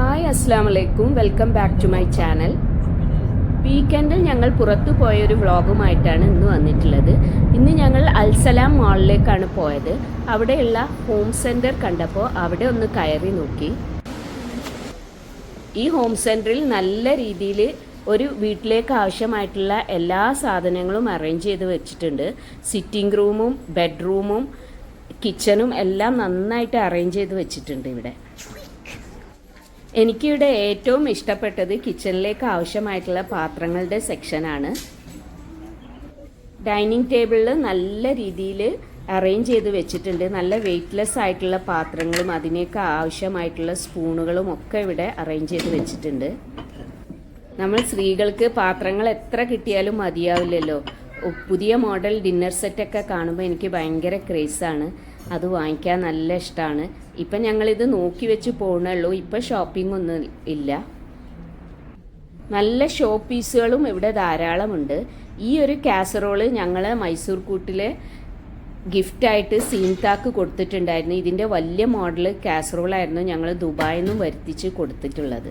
Hi അസ്സാം വലൈക്കും welcome back to my channel. വീക്കെൻഡിൽ ഞങ്ങൾ പുറത്തു പോയൊരു വ്ളോഗുമായിട്ടാണ് ഇന്ന് വന്നിട്ടുള്ളത്. ഇന്ന് ഞങ്ങൾ അൽസലാം മാളിലേക്കാണ് പോയത്. അവിടെയുള്ള ഹോം സെന്റർ കണ്ടപ്പോൾ അവിടെ ഒന്ന് കയറി നോക്കി. ഈ ഹോം സെന്ററിൽ നല്ല രീതിയിൽ ഒരു വീട്ടിലേക്ക് ആവശ്യമായിട്ടുള്ള എല്ലാ സാധനങ്ങളും അറേഞ്ച് ചെയ്ത് വെച്ചിട്ടുണ്ട്. സിറ്റിംഗ് റൂമും ബെഡ്റൂമും കിച്ചണും എല്ലാം നന്നായിട്ട് അറേഞ്ച് ചെയ്ത് വെച്ചിട്ടുണ്ട് ഇവിടെ. എനിക്കിവിടെ ഏറ്റവും ഇഷ്ടപ്പെട്ടത് കിച്ചണിലേക്ക് ആവശ്യമായിട്ടുള്ള പാത്രങ്ങളുടെ സെക്ഷനാണ് ഡൈനിങ് ടേബിളിൽ നല്ല രീതിയിൽ അറേഞ്ച് ചെയ്ത് വെച്ചിട്ടുണ്ട്. നല്ല വെയ്റ്റ്ലെസ് ആയിട്ടുള്ള പാത്രങ്ങളും അതിനേക്ക് ആവശ്യമായിട്ടുള്ള സ്പൂണുകളും ഒക്കെ ഇവിടെ അറേഞ്ച് ചെയ്ത് വെച്ചിട്ടുണ്ട്. നമ്മൾ സ്ത്രീകൾക്ക് പാത്രങ്ങൾ എത്ര കിട്ടിയാലും മതിയാവില്ലല്ലോ. പുതിയ മോഡൽ ഡിന്നർ സെറ്റൊക്കെ കാണുമ്പോൾ എനിക്ക് ഭയങ്കര ക്രേസാണ് അത് വാങ്ങിക്കാൻ നല്ല ഇഷ്ടമാണ് ഇപ്പം ഞങ്ങളിത് നോക്കി വെച്ച് പോകണുള്ളൂ ഇപ്പം ഷോപ്പിംഗ് ഒന്നും ഇല്ല. നല്ല ഷോ പീസുകളും ഇവിടെ ധാരാളമുണ്ട്. ഈ ഒരു കാസറോൾ ഞങ്ങൾ മൈസൂർ കൂട്ടിലെ ഗിഫ്റ്റായിട്ട് സീൻതാക്ക് കൊടുത്തിട്ടുണ്ടായിരുന്നു. ഇതിന്റെ വലിയ മോഡൽ കാസറോളായിരുന്നു ഞങ്ങൾ ദുബായിൽ നിന്നും വരുത്തിച്ച് കൊടുത്തിട്ടുള്ളത്.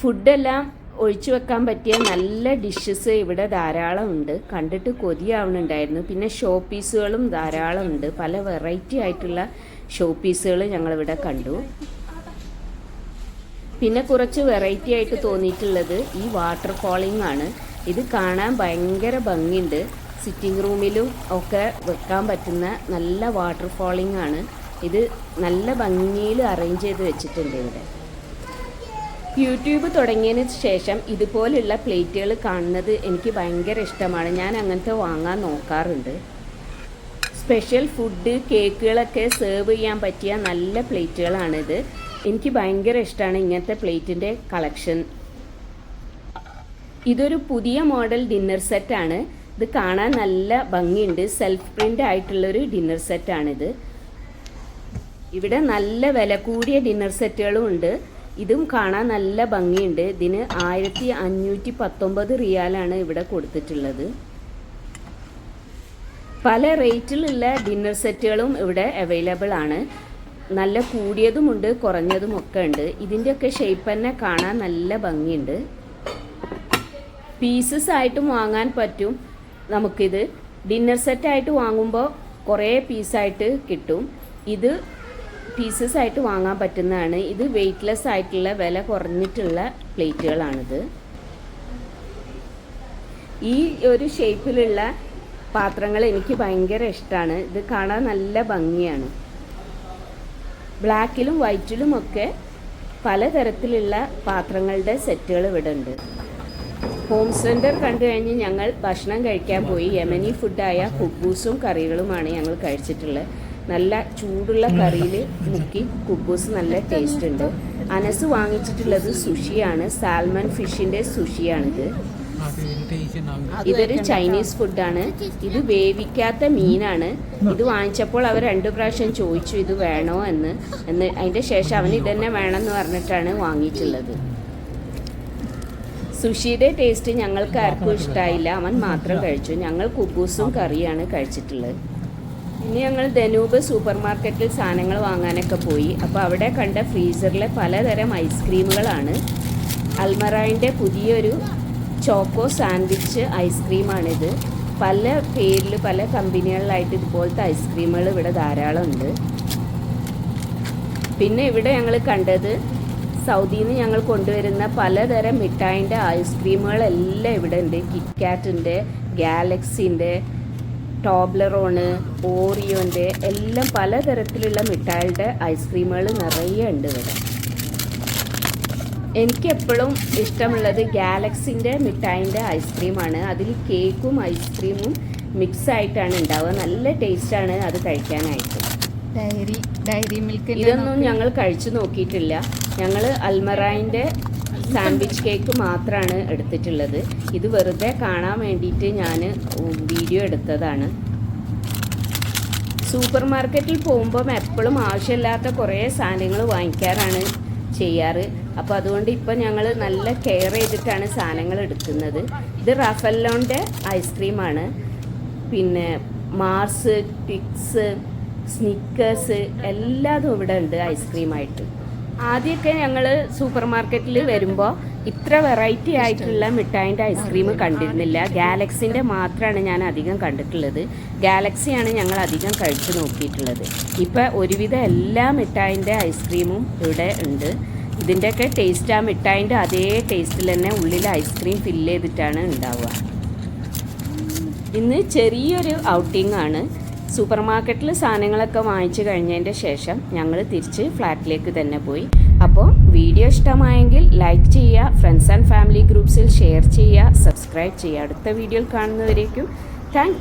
ഫുഡെല്ലാം ഒഴിച്ചു വെക്കാൻ പറ്റിയ നല്ല ഡിഷസ് ഇവിടെ ധാരാളം ഉണ്ട്. കണ്ടിട്ട് കൊതിയാവുന്നുണ്ടായിരുന്നു. പിന്നെ ഷോ പീസുകളും ധാരാളം ഉണ്ട്. പല വെറൈറ്റി ആയിട്ടുള്ള ഷോ പീസുകൾ ഞങ്ങളിവിടെ കണ്ടു. പിന്നെ കുറച്ച് വെറൈറ്റി ആയിട്ട് തോന്നിയിട്ടുള്ളത് ഈ വാട്ടർ ഫോളിംഗ് ആണ്. ഇത് കാണാൻ ഭയങ്കര ഭംഗിയുണ്ട്. സിറ്റിംഗ് റൂമിലും ഒക്കെ വെക്കാൻ പറ്റുന്ന നല്ല വാട്ടർ ഫോളിംഗ് ആണ്. ഇത് നല്ല ഭംഗിയിൽ അറേഞ്ച് ചെയ്ത് വെച്ചിട്ടുണ്ട് ഇവിടെ. യൂട്യൂബ് തുടങ്ങിയതിന് ശേഷം ഇതുപോലുള്ള പ്ലേറ്റുകൾ കാണുന്നത് എനിക്ക് ഭയങ്കര ഇഷ്ടമാണ്. ഞാൻ അങ്ങനത്തെ വാങ്ങാൻ നോക്കാറുണ്ട്. സ്പെഷ്യൽ ഫുഡ് കേക്കുകളൊക്കെ സെർവ് ചെയ്യാൻ പറ്റിയ നല്ല പ്ലേറ്റുകളാണിത്. എനിക്ക് ഭയങ്കര ഇഷ്ടമാണ് ഇങ്ങനത്തെ പ്ലേറ്റിന്റെ കളക്ഷൻ. ഇതൊരു പുതിയ മോഡൽ ഡിന്നർ സെറ്റാണ് ഇത് കാണാൻ നല്ല ഭംഗിയുണ്ട്. സെൽഫ് പ്രിന്റ് ആയിട്ടുള്ളൊരു ഡിന്നർ സെറ്റാണിത് ഇവിടെ നല്ല വില കൂടിയ ഡിന്നർ സെറ്റുകളും ഉണ്ട്. ഇതും കാണാൻ നല്ല ഭംഗിയുണ്ട്. ഇതിന് ആയിരത്തി അഞ്ഞൂറ്റി പത്തൊമ്പത് റിയാലാണ് ഇവിടെ കൊടുത്തിട്ടുള്ളത്. പല റേറ്റിലുള്ള ഡിന്നർ സെറ്റുകളും ഇവിടെ അവൈലബിൾ ആണ്. നല്ല കൂടിയതുമുണ്ട് കുറഞ്ഞതും ഒക്കെ ഉണ്ട്. ഇതിന്റെയൊക്കെ ഷേപ്പ് തന്നെ കാണാൻ നല്ല ഭംഗിയുണ്ട്. പീസസ് ആയിട്ടും വാങ്ങാൻ പറ്റും. നമുക്കിത് ഡിന്നർ സെറ്റായിട്ട് വാങ്ങുമ്പോൾ കുറേ പീസായിട്ട് കിട്ടും. ഇത് പീസസ് ആയിട്ട് വാങ്ങാൻ പറ്റുന്നതാണ്. ഇത് വെയ്റ്റ്ലെസ് ആയിട്ടുള്ള വില കുറഞ്ഞിട്ടുള്ള പ്ലേറ്റുകളാണിത്. ഈ ഒരു ഷേപ്പിലുള്ള പാത്രങ്ങൾ എനിക്ക് ഭയങ്കര ഇഷ്ടമാണ്. ഇത് കാണാൻ നല്ല ഭംഗിയാണ്. ബ്ലാക്കിലും വൈറ്റിലും ഒക്കെ പലതരത്തിലുള്ള പാത്രങ്ങളുടെ സെറ്റുകൾ ഇവിടെ ഉണ്ട്. ഹോം സെന്റർ കണ്ടു കഴിഞ്ഞ് ഞങ്ങൾ ഭക്ഷണം കഴിക്കാൻ പോയി. യമനി ഫുഡായ കുബൂസും കറികളുമാണ് ഞങ്ങൾ കഴിച്ചിട്ടുള്ളത്. നല്ല ചൂടുള്ള കറിയിൽ മുക്കി കുബൂസ് നല്ല ടേസ്റ്റ് ഉണ്ട്. അനസ് വാങ്ങിച്ചിട്ടുള്ളത് സുഷിയാണ്. സാൽമൺ ഫിഷിന്റെ സുഷിയാണിത്. ഇതൊരു ചൈനീസ് ഫുഡാണ്. ഇത് വേവിക്കാത്ത മീനാണ്. ഇത് വാങ്ങിച്ചപ്പോൾ അവർ രണ്ടു പ്രാവശ്യം ചോദിച്ചു ഇത് വേണോ എന്ന്? എന്ന് അതിന്റെ ശേഷം അവന് ഇതന്നെ വേണമെന്ന് പറഞ്ഞിട്ടാണ് വാങ്ങിയിട്ടുള്ളത്. സുഷിയുടെ ടേസ്റ്റ് ഞങ്ങൾക്ക് ആർക്കും ഇഷ്ടമായില്ല അവൻ മാത്രം കഴിച്ചു. ഞങ്ങൾ കുബൂസും കറിയാണ് കഴിച്ചിട്ടുള്ളത്. ഇനി ഞങ്ങൾ ധനൂപ് സൂപ്പർ മാർക്കറ്റിൽ സാധനങ്ങൾ വാങ്ങാനൊക്കെ പോയി. അപ്പോൾ അവിടെ കണ്ട ഫ്രീസറിലെ പലതരം ഐസ്ക്രീമുകളാണ്. അൽമറായിന്റെ പുതിയൊരു ചോക്കോ സാൻഡ്വിച്ച് ഐസ്ക്രീമാണിത്. പല പേരിൽ പല കമ്പനികളിലായിട്ട് ഇതുപോലത്തെ ഐസ്ക്രീമുകൾ ഇവിടെ ധാരാളം ഉണ്ട് പിന്നെ ഇവിടെ ഞങ്ങൾ കണ്ടത് സൗദിയിൽ നിന്ന് ഞങ്ങൾ കൊണ്ടുവരുന്ന പലതരം മിഠായിന്റെ ഐസ്ക്രീമുകളെല്ലാം ഇവിടെ ഉണ്ട്. കിറ്റ്കാറ്റിന്റെ ഗാലക്സിന്റെ ടോബ്ലറോണ് ഓറിയോന്റെ എല്ലാം പലതരത്തിലുള്ള മിഠായിയുടെ ഐസ്ക്രീമുകൾ നിറയെ ഉണ്ട് ഇവിടെ. എനിക്കെപ്പോഴും ഇഷ്ടമുള്ളത് ഗാലക്സിന്റെ മിഠായിന്റെ ഐസ്ക്രീമാണ്. അതിൽ കേക്കും ഐസ്ക്രീമും മിക്സ് ആയിട്ടാണ് ഉണ്ടാവുക. നല്ല ടേസ്റ്റാണ് അത് കഴിക്കാനായിട്ട്. ഡയറി ഡയറി മിൽക്ക് ഇതൊന്നും ഞങ്ങൾ കഴിച്ചു നോക്കിയിട്ടില്ല. ഞങ്ങൾ അൽമറായിന്റെ സാൻഡ്വിച്ച് കേക്ക് മാത്രമാണ് എടുത്തിട്ടുള്ളത്. ഇത് വെറുതെ കാണാൻ വേണ്ടിയിട്ട് ഞാൻ വീഡിയോ എടുത്തതാണ്. സൂപ്പർ മാർക്കറ്റിൽ പോകുമ്പം എപ്പോഴും ആവശ്യമില്ലാത്ത കുറേ സാധനങ്ങൾ വാങ്ങിക്കാറാണ് ചെയ്യാറ്. അപ്പോൾ അതുകൊണ്ട് ഇപ്പം ഞങ്ങൾ നല്ല കെയർ ചെയ്തിട്ടാണ് സാധനങ്ങൾ എടുക്കുന്നത്. ഇത് റഫല്ലോന്റെ ഐസ്ക്രീമാണ്. പിന്നെ മാർസ് ടിക്സ് സ്നിക്കേഴ്സ് എല്ലാതും ഇവിടെ ഉണ്ട് ഐസ്ക്രീമായിട്ട്. ആദ്യമൊക്കെ ഞങ്ങൾ സൂപ്പർ മാർക്കറ്റിൽ വരുമ്പോൾ ഇത്ര വെറൈറ്റി ആയിട്ടുള്ള മിഠായിന്റെ ഐസ്ക്രീം കണ്ടിരുന്നില്ല. ഗാലക്സിന്റെ മാത്രമാണ് ഞാൻ അധികം കണ്ടിട്ടുള്ളത്. ഗാലക്സിയാണ് ഞങ്ങൾ അധികം കഴിച്ചു നോക്കിയിട്ടുള്ളത്. ഇപ്പം ഒരുവിധം എല്ലാ മിഠായിന്റെ ഐസ്ക്രീമും ഇവിടെ ഉണ്ട്. ഇതിന്റെയൊക്കെ ടേസ്റ്റ് ആ മിഠായിന്റെ അതേ ടേസ്റ്റിൽ തന്നെ ഉള്ളിൽ ഐസ്ക്രീം ഫില്ല് ചെയ്തിട്ടാണ് ഉണ്ടാവുക. ഇന്ന് ചെറിയൊരു ഔട്ടിംഗ് ആണ്. സൂപ്പർ മാർക്കറ്റിൽ സാധനങ്ങളൊക്കെ വാങ്ങിച്ചു കഴിഞ്ഞതിന്റെ ശേഷം ഞങ്ങൾ തിരിച്ച് ഫ്ലാറ്റിലേക്ക് തന്നെ പോയി. അപ്പോൾ വീഡിയോ ഇഷ്ടമായെങ്കിൽ ലൈക്ക് ചെയ്യുക ഫ്രണ്ട്സ് ആൻഡ് ഫാമിലി ഗ്രൂപ്പ്സിൽ ഷെയർ ചെയ്യുക സബ്സ്ക്രൈബ് ചെയ്യുക. അടുത്ത വീഡിയോയിൽ കാണുന്നവരേക്കും താങ്ക്